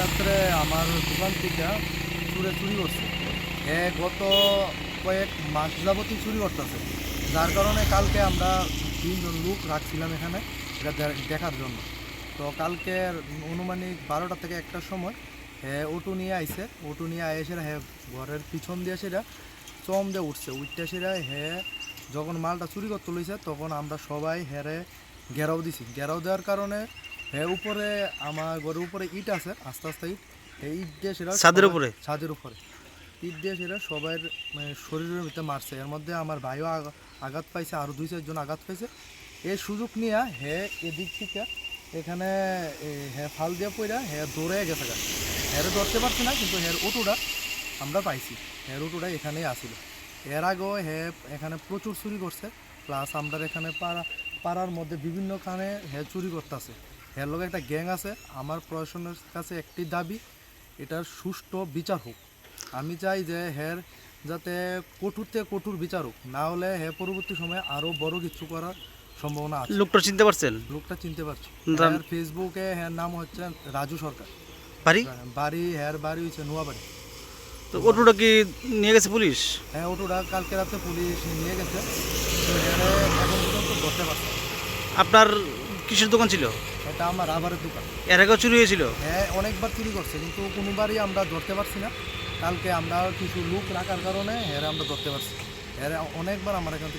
রাত্রে আমার চুরি গত কয়েক চুরি যার কারণে কালকে আমরা তিনজন লোক রাখছিলাম এখানে, এটা দেখার জন্য। তো কালকে অনুমানিক বারোটা থেকে একটার সময় হ্যাঁ অটো নিয়ে আইসে অটো নিয়ে আয় সেটা হ্যাঁ ঘরের পিছন দিয়ে সেটা চম দিয়ে উঠছে। উঠতে সেটা হ্যাঁ যখন মালটা চুরি করতে লইছে তখন আমরা সবাই হেরে ঘেরাও দিছি। ঘেরাও দেওয়ার কারণে হ্যাঁ উপরে আমার ঘরের উপরে ইট আছে আস্তে আস্তে ইট এই ইট দিয়ে সেটা ছাদের উপরে? ছাদের উপরে। ইট দিয়ে সেটা সবাই মানে শরীরের ভিতরে মারছে। এর মধ্যে আমার ভাইও আঘাত পাইছে আরও দুই চারজন আঘাত পাইছে। এই সুযোগ নিয়ে হে এদিক থেকে এখানে এ, হে ফাল দিয়ে পইরা হে দৌড়ে গেছে গা। হের ধরতে পারছি না কিন্তু হের অটোটা আমরা পাইছি। হের অটোটা এখানেই আসিল। এর আগেও হে এখানে প্রচুর চুরি করছে। প্লাস আমরা এখানে পাড়া পাড়ার মধ্যে বিভিন্নখানে হে চুরি করতেছে। হের লগে একটা গ্যাং আছে। আমার প্রশাসনের কাছে একটি দাবি এটার সুষ্ঠু বিচার হোক। আমি চাই যে হের যাতে কঠোর থেকে কঠোর বিচার হোক। না হলে হে পরবর্তী সময়ে আরও বড় কিছু করার সম্ভাবনা আছে। লোকটা চিনতে পারছেন? লোকটা চিনতে পারছি? ফেসবুকে হ্যার নাম হচ্ছে রাজু সরকার। বাড়ি? বাড়ি হ্যার বাড়ি হচ্ছে নোয়াবাড়ি। তো অটোটা কি নিয়ে গেছে পুলিশ? হ্যাঁ অটোটা কালকে রাতে পুলিশ নিয়ে গেছে। তো এখন পর্যন্ত ধরতে পারছে আপনার কিসের দোকান ছিল? এটা আমার রাবারের দোকান। এর আগেও চুরি হয়েছিল? হ্যাঁ অনেকবার চুরি করছে কিন্তু কোনোবারই আমরা ধরতে পারছি না। কালকে আমরা কিছু লোক রাখার কারণে হ্যাঁ আমরা ধরতে পারছি হ্যাঁ অনেকবার আমার এখান থেকে